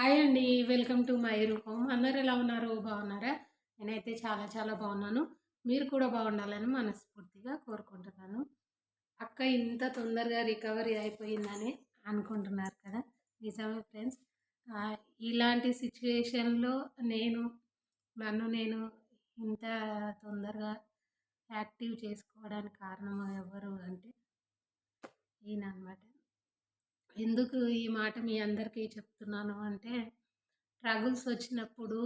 Hi అండి welcome to my రూపం. అందరు ఎలా ఉన్నారు? బాగున్నారా? నేనైతే చాలా చాలా బాగున్నాను. మీరు కూడా బాగుండాలని మనస్ఫూర్తిగా కోరుకుంటున్నాను. అక్క ఇంత తొందరగా రికవరీ అయిపోయిందని అనుకుంటున్నారు కదా? నిజమే ఫ్రెండ్స్. ఇలాంటి సిచ్యువేషన్లో నేను నన్ను నేను ఇంత తొందరగా యాక్టివ్ చేసుకోవడానికి కారణం ఎవరు అంటే ఈయన అనమాట ఎందుకు ఈ మాట మీ అందరికీ చెప్తున్నాను అంటే ట్రగుల్స్ వచ్చినప్పుడు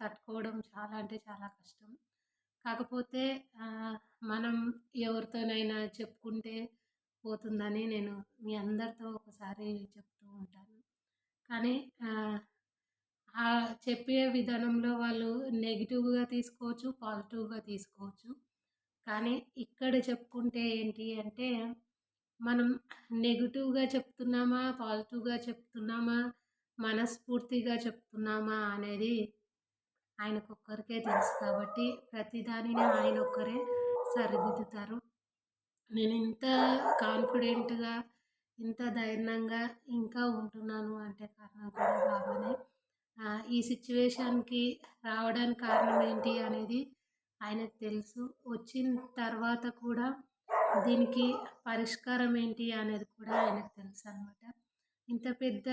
తట్టుకోవడం చాలా అంటే చాలా కష్టం. కాకపోతే మనం ఎవరితోనైనా చెప్పుకుంటే పోతుందని నేను మీ అందరితో ఒకసారి చెప్తూ ఉంటాను. కానీ ఆ చెప్పే విధానంలో వాళ్ళు నెగిటివ్గా తీసుకోవచ్చు పాజిటివ్గా తీసుకోవచ్చు. కానీ ఇక్కడ చెప్పుకుంటే ఏంటి అంటే మనం నెగిటివ్గా చెప్తున్నామా? పాజిటివ్గా చెప్తున్నామా? మనస్ఫూర్తిగా చెప్తున్నామా? అనేది ఆయనకొక్కరికే తెలుసు కాబట్టి ప్రతిదానిని ఆయన ఒక్కరే సరిదిద్దుతారు. నేను ఇంత కాన్ఫిడెంట్గా ఇంత ధైర్యంగా ఇంకా ఉంటున్నాను అంటే కారణం కూడా బాగానే. ఈ సిచ్యువేషన్కి రావడానికి కారణం ఏంటి అనేది ఆయనకు తెలుసు. వచ్చిన తర్వాత కూడా దీనికి పరిష్కారం ఏంటి అనేది కూడా ఆయనకు తెలుసు అనమాట ఇంత పెద్ద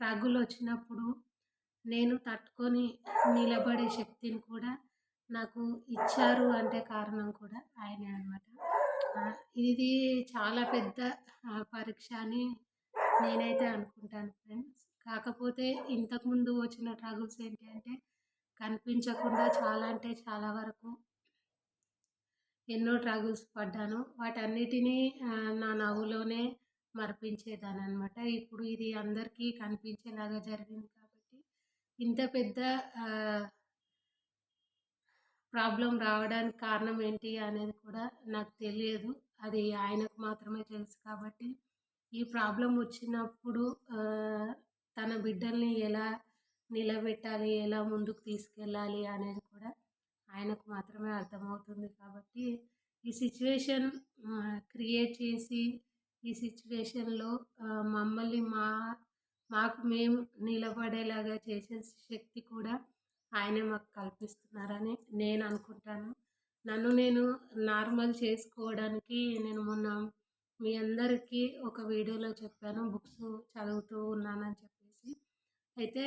రాగులు వచ్చినప్పుడు నేను తట్టుకొని నిలబడే శక్తిని కూడా నాకు ఇచ్చారు అంటే కారణం కూడా ఆయనే అనమాట ఇది చాలా పెద్ద పరీక్ష అని నేనైతే అనుకుంటాను ఫ్రెండ్స్. కాకపోతే ఇంతకుముందు వచ్చిన ట్రగుల్స్ ఏంటి అంటే కనిపించకుండా చాలా అంటే చాలా వరకు ఎన్నో ట్రగుల్స్ పడ్డాను. వాటన్నిటినీ నా నవ్వులోనే మర్పించేదాన్ని అనమాట ఇప్పుడు ఇది అందరికీ కనిపించేలాగా జరిగింది కాబట్టి ఇంత పెద్ద ప్రాబ్లం రావడానికి కారణం ఏంటి అనేది కూడా నాకు తెలియదు. అది ఆయనకు మాత్రమే తెలుసు కాబట్టి ఈ ప్రాబ్లం వచ్చినప్పుడు తన బిడ్డల్ని ఎలా నిలబెట్టాలి ఎలా ముందుకు తీసుకెళ్ళాలి అనేది ఆయనకు మాత్రమే అర్థమవుతుంది కాబట్టి ఈ సిచ్యువేషన్ క్రియేట్ చేసి ఈ సిచ్యువేషన్లో మమ్మల్ని మా మాకు మేము నిలబడేలాగా చేసే శక్తి కూడా ఆయనే మాకు కల్పిస్తున్నారని నేను అనుకుంటాను. నన్ను నేను నార్మల్ చేసుకోవడానికి నేను మొన్న మీ అందరికీ ఒక వీడియోలో చెప్పాను బుక్స్ చదువుతూ ఉన్నానని చెప్పేసి. అయితే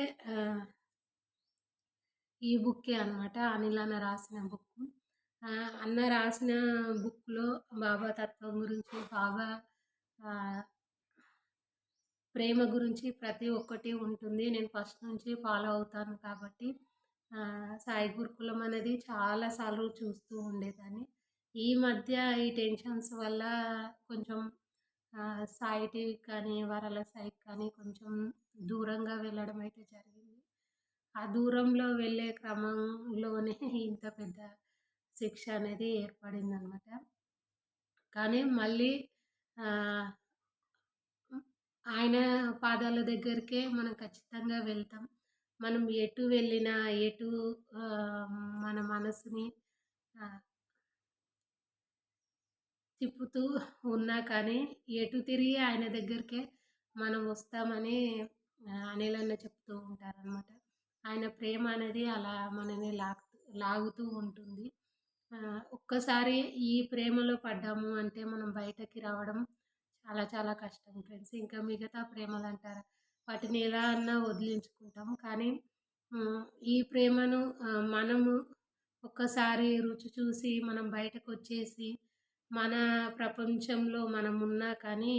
ఈ బుక్కే అనమాట అనిల్ అన్న రాసిన బుక్ అన్న రాసిన బుక్లో బాబా తత్వం గురించి బాబా ప్రేమ గురించి ప్రతి ఒక్కటి ఉంటుంది. నేను ఫస్ట్ నుంచి ఫాలో అవుతాను కాబట్టి సాయి గురుకులం అనేది చాలాసార్లు చూస్తూ ఉండేదాన్ని. ఈ మధ్య ఈ టెన్షన్స్ వల్ల కొంచెం సాయి టీవీ కానీ వరల సాయికి కానీ కొంచెం దూరంగా వెళ్ళడం అయితే జరిగింది. ఆ దూరంలో వెళ్ళే క్రమంలోనే ఇంత పెద్ద శిక్ష అనేది ఏర్పడింది అనమాట కానీ మళ్ళీ ఆయన పాదాల దగ్గరికే మనం ఖచ్చితంగా వెళ్తాం. మనం ఎటు వెళ్ళినా ఎటు మన మనసుని తిప్పుతూ ఉన్నా కానీ ఎటు తిరిగి ఆయన దగ్గరికే మనం వస్తామని అనిలన్న చెప్తూ ఉంటారనమాట. ఆయన ప్రేమ అనేది అలా మనని లాగు లాగుతూ ఉంటుంది. ఒక్కసారి ఈ ప్రేమలో పడ్డాము అంటే మనం బయటకి రావడం చాలా చాలా కష్టం ఫ్రెండ్స్. ఇంకా మిగతా ప్రేమలు అంటారు? వాటిని ఎలా అన్నా వదిలించుకుంటాం. కానీ ఈ ప్రేమను మనము ఒక్కసారి రుచి చూసి మనం బయటకు వచ్చేసి మన ప్రపంచంలో మనం ఉన్నా కానీ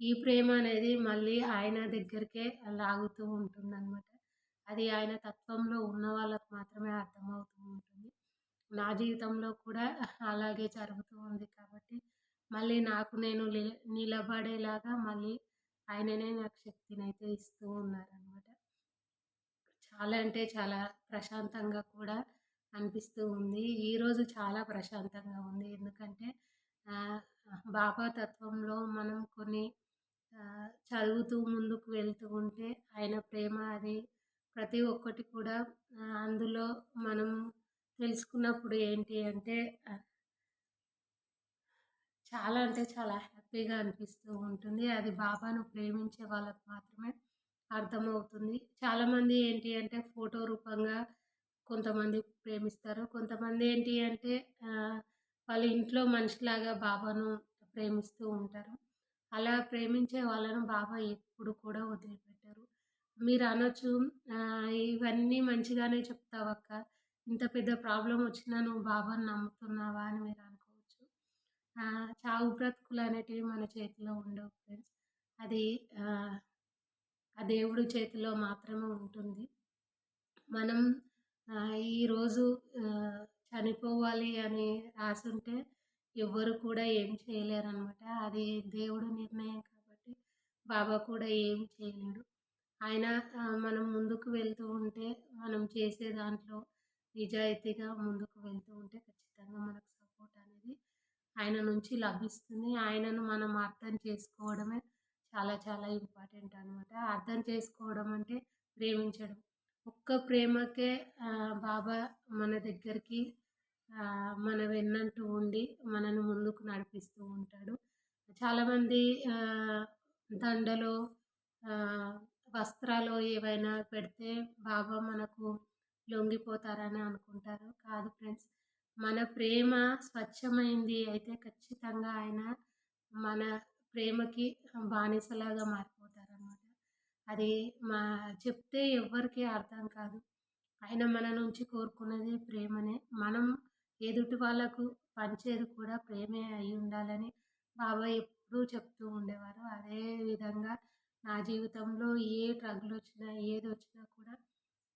ఈ ప్రేమ అనేది మళ్ళీ ఆయన దగ్గరికే లాగుతూ ఉంటుందన్నమాట. అది ఆయన తత్వంలో ఉన్న వాళ్ళకు మాత్రమే అర్థమవుతూ ఉంటుంది. నా జీవితంలో కూడా అలాగే జరుగుతూ ఉంది కాబట్టి మళ్ళీ నాకు నేను నిలబడేలాగా మళ్ళీ ఆయననే నాకు శక్తిని అయితే ఇస్తూ ఉన్నారనమాట చాలా అంటే చాలా ప్రశాంతంగా కూడా అనిపిస్తూ ఉంది. ఈరోజు చాలా ప్రశాంతంగా ఉంది. ఎందుకంటే బాబా తత్వంలో మనం కొన్ని చదువుతూ ముందుకు వెళ్తూ ఉంటే ఆయన ప్రేమ అది ప్రతి ఒక్కటి కూడా అందులో మనం తెలుసుకున్నప్పుడు ఏంటి అంటే చాలా అంటే చాలా హ్యాపీగా అనిపిస్తూ ఉంటుంది అది బాబాను ప్రేమించే వాళ్ళకు మాత్రమే అర్థమవుతుంది. చాలామంది ఏంటి అంటే ఫోటో రూపంగా కొంతమంది ప్రేమిస్తారు. కొంతమంది ఏంటి అంటే వాళ్ళ ఇంట్లో మనిషిలాగా బాబాను ప్రేమిస్తూ ఉంటారు. అలా ప్రేమించే వాళ్ళను బాబా ఎప్పుడు కూడా వదిలిపెట్టారు మీరు అనొచ్చు ఇవన్నీ మంచిగానే చెప్తావక్క. ఇంత పెద్ద ప్రాబ్లం వచ్చినా నువ్వు బాబాని నమ్ముతున్నావా అని మీరు అనుకోవచ్చు. చావు బ్రతుకులు అనేటివి మన చేతిలో ఉండవు ఫ్రెండ్స్. అది ఆ దేవుడి చేతిలో మాత్రమే ఉంటుంది. మనం ఈరోజు చనిపోవాలి అని రాసుంటే ఎవ్వరు కూడా ఏం చేయలేరు అనమాట అది దేవుడి నిర్ణయం కాబట్టి బాబా కూడా ఏం చేయలేడు. ఆయన మనం ముందుకు వెళ్తూ ఉంటే మనం చేసే దాంట్లో నిజాయితీగా ముందుకు వెళ్తూ ఉంటే ఖచ్చితంగా మనకు సపోర్ట్ అనేది ఆయన నుంచి లభిస్తుంది. ఆయనను మనం అర్థం చేసుకోవడమే చాలా చాలా ఇంపార్టెంట్ అనమాట. అర్థం చేసుకోవడం అంటే ప్రేమించడం. ఒక్క ప్రేమకే బాబా మన దగ్గరికి మన వెన్నంటూ ఉండి మనను ముందుకు నడిపిస్తూ ఉంటాడు. చాలామంది దండలో వస్త్రాలు ఏవైనా పెడితే బాబా మనకు లొంగిపోతారని అనుకుంటారు. కాదు ఫ్రెండ్స్. మన ప్రేమ స్వచ్ఛమైంది అయితే ఖచ్చితంగా ఆయన మన ప్రేమకి బానిసలాగా మారిపోతారనమాట. అది మా చెప్తే ఎవ్వరికీ అర్థం కాదు. ఆయన మన నుంచి కోరుకున్నది ప్రేమనే. మనం ఎదుటి వాళ్ళకు పంచేది కూడా ప్రేమే అయి ఉండాలని బాబా ఎప్పుడూ చెప్తూ ఉండేవారు. అదే విధంగా నా జీవితంలో ఏ డ్రగ్లు వచ్చినా ఏది వచ్చినా కూడా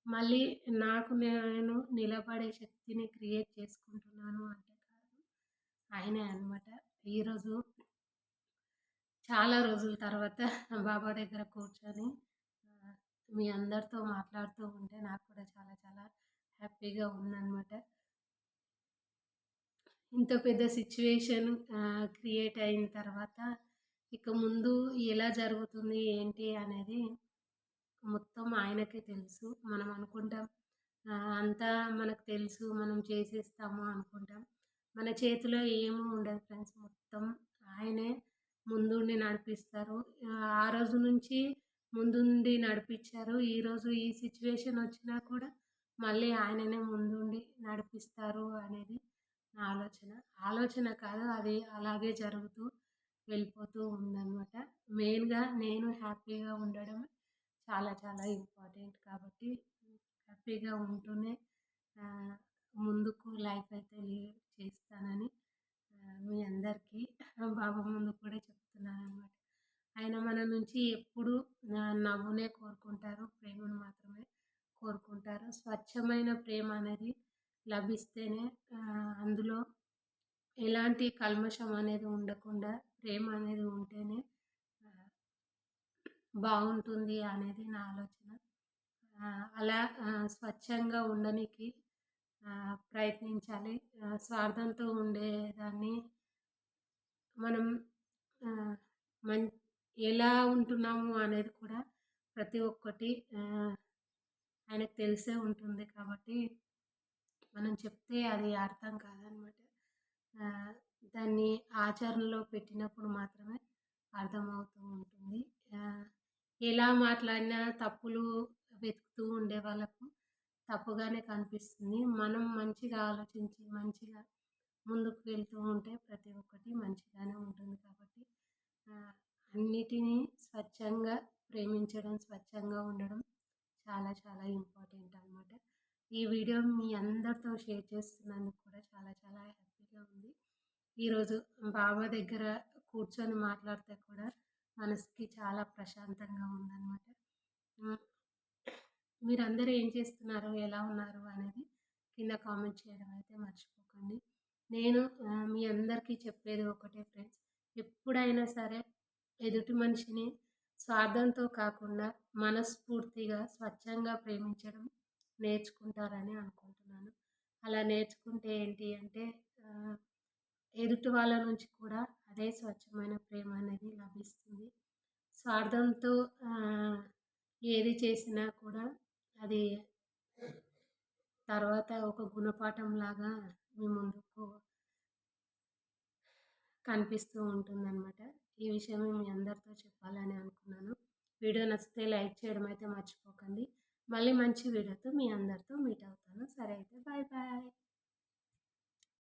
మళ్ళీ నాకు నేను నిలబడే శక్తిని క్రియేట్ చేసుకుంటున్నాను అంటే కాదు ఆయనే అనమాట. ఈరోజు చాలా రోజుల తర్వాత బాబా దగ్గర కూర్చొని మీ అందరితో మాట్లాడుతూ ఉంటే నాకు కూడా చాలా చాలా హ్యాపీగా ఉందనమాట. ఇంత పెద్ద సిచ్యువేషన్ క్రియేట్ అయిన తర్వాత ఇక ముందు ఎలా జరుగుతుంది ఏంటి అనేది మొత్తం ఆయనకే తెలుసు. మనం అనుకుంటాం అంతా మనకు తెలుసు మనం చేసేస్తాము అనుకుంటాం. మన చేతిలో ఏమీ ఉండదు ఫ్రెండ్స్. మొత్తం ఆయనే ముందుండి నడిపిస్తారు. ఆ రోజు నుంచి ముందుండి నడిపించారు. ఈరోజు ఈ సిచ్యువేషన్ వచ్చినా కూడా మళ్ళీ ఆయననే ముందుండి నడిపిస్తారు అనేది నా ఆలోచన. ఆలోచన కాదు అది అలాగే జరుగుతూ వెళ్ళిపోతూ ఉందనమాట. మెయిన్‌గా నేను హ్యాపీగా ఉండడం చాలా చాలా ఇంపార్టెంట్ కాబట్టి హ్యాపీగా ఉంటూనే ముందుకు లైఫ్ అయితే లీడ్ చేస్తానని మీ అందరికీ బాబా ముందు కూడా చెప్తున్నాను అనమాట ఆయన మన నుంచి ఎప్పుడు నవ్వునే కోరుకుంటారు. ప్రేమను మాత్రమే కోరుకుంటారు. స్వచ్ఛమైన ప్రేమ అనేది లభిస్తేనే అందులో ఎలాంటి కల్మషం అనేది ఉండకుండా ప్రేమ అనేది ఉంటేనే బాగుంటుంది అనేది నా ఆలోచన. అలా స్వచ్ఛంగా ఉండనీకి ప్రయత్నించాలి. స్వార్థంతో ఉండేదాన్ని మనం మం మన్ ఎలా ఉంటున్నాము అనేది కూడా ప్రతి ఒక్కటి ఆయనకు తెలిసే ఉంటుంది కాబట్టి మనం చెప్తే అది అర్థం కాదనమాట. దాన్ని ఆచరణలో పెట్టినప్పుడు మాత్రమే అర్థమవుతూ ఉంటుంది. ఎలా మాట్లాడినా తప్పులు వెతుకుతూ ఉండే వాళ్ళకు తప్పుగానే కనిపిస్తుంది. మనం మంచిగా ఆలోచించి, మంచిగా ముందుకు వెళ్తూ ఉంటే ప్రతి ఒక్కటి మంచిగానే ఉంటుంది కాబట్టి అన్నిటినీ స్వచ్ఛంగా ప్రేమించడం, స్వచ్ఛంగా ఉండడం చాలా చాలా ఇంపార్టెంట్ అనమాట. ఈ వీడియో మీ అందరితో షేర్ చేస్తున్నందుకు కూడా చాలా చాలా హ్యాపీగా ఉంది. ఈరోజు బాబా దగ్గర కూర్చొని మాట్లాడితే కూడా మనసుకి చాలా ప్రశాంతంగా ఉందనమాట. మీరందరూ ఏం చేస్తున్నారు? ఎలా ఉన్నారు? అనేది కింద కామెంట్ చేయడం అయితే మర్చిపోకండి. నేను మీ అందరికీ చెప్పేది ఒకటే ఫ్రెండ్స్. ఎప్పుడైనా సరే ఎదుటి మనిషిని స్వార్థంతో కాకుండా మనస్ఫూర్తిగా, స్వచ్ఛంగా ప్రేమించడం నేర్చుకుంటారని అనుకుంటున్నాను. అలా నేర్చుకుంటే ఏంటి అంటే ఎదుటి వాళ్ళ నుంచి కూడా అదే స్వచ్ఛమైన ప్రేమ అనేది లభిస్తుంది. స్వార్థంతో ఏది చేసినా కూడా అది తర్వాత ఒక గుణపాఠంలాగా మీ ముందుకు కనిపిస్తూ ఉంటుందన్నమాట ఈ విషయం మీ అందరితో చెప్పాలని అనుకున్నాను. వీడియో నచ్చితే లైక్ చేయడం అయితే మర్చిపోకండి మళ్ళీ మంచి వీడియోతో మీ అందరితో మీట్ అవుతాను సరే అయితే బాయ్ బాయ్